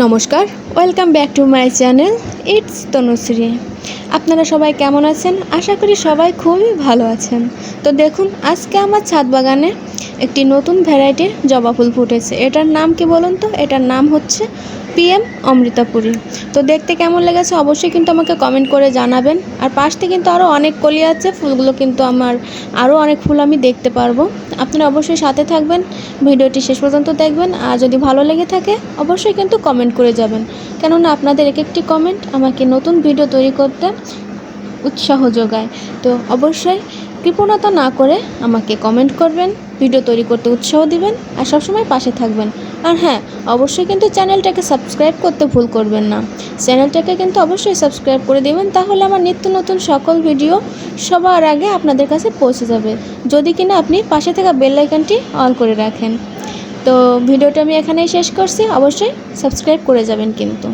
নমস্কার, welcome back to my channel, it's Tanushree. আপনারা সবাই কেমন আছেন? আশা করি সবাই খুবই ভালো আছেন। তো দেখুন, আজকে আমার ছাদ বাগানে একটি নতুন ভ্যারাইটির জবা ফুল ফুটেছে। এটার নাম কি বলুন তো? এটার নাম হচ্ছে পিএম অমৃতাপুরী। তো দেখতে কেমন লেগেছে অবশ্যই কিন্তু আমাকে কমেন্ট করে জানাবেন। আর পাশে কিন্তু আরও অনেক কলি আছে, ফুলগুলো কিন্তু আমার আরও অনেক ফুল আমি দেখতে পারব। আপনারা অবশ্যই সাথে থাকবেন, ভিডিওটি শেষ পর্যন্ত দেখবেন। আর যদি ভালো লেগে থাকে, অবশ্যই কিন্তু কমেন্ট করে যাবেন। কেননা আপনাদের এক একটি কমেন্ট আমাকে নতুন ভিডিও তৈরি করতে উৎসাহ যোগায়। তো অবশ্যই কৃপণতা না করে আমাকে কমেন্ট করবেন ভিডিও তৈরি করতে উৎসাহ দিবেন আর সবসময় পাশে থাকবেন। আর হ্যাঁ অবশ্যই কিন্তু চ্যানেলটাকে সাবস্ক্রাইব করতে ভুল করবেন না। চ্যানেলটাকে কিন্তু অবশ্যই সাবস্ক্রাইব করে দেবেন, তাহলে আমার নিত্য নতুন সকল ভিডিও সবার আগে আপনাদের কাছে পৌঁছে যাবে। যদি কিনা আপনি পাশে থাকা বেল আইকনটি অন করে রাখেন। তো ভিডিওটা আমি এখানেই শেষ করছি, অবশ্যই সাবস্ক্রাইব করে যাবেন কিন্তু।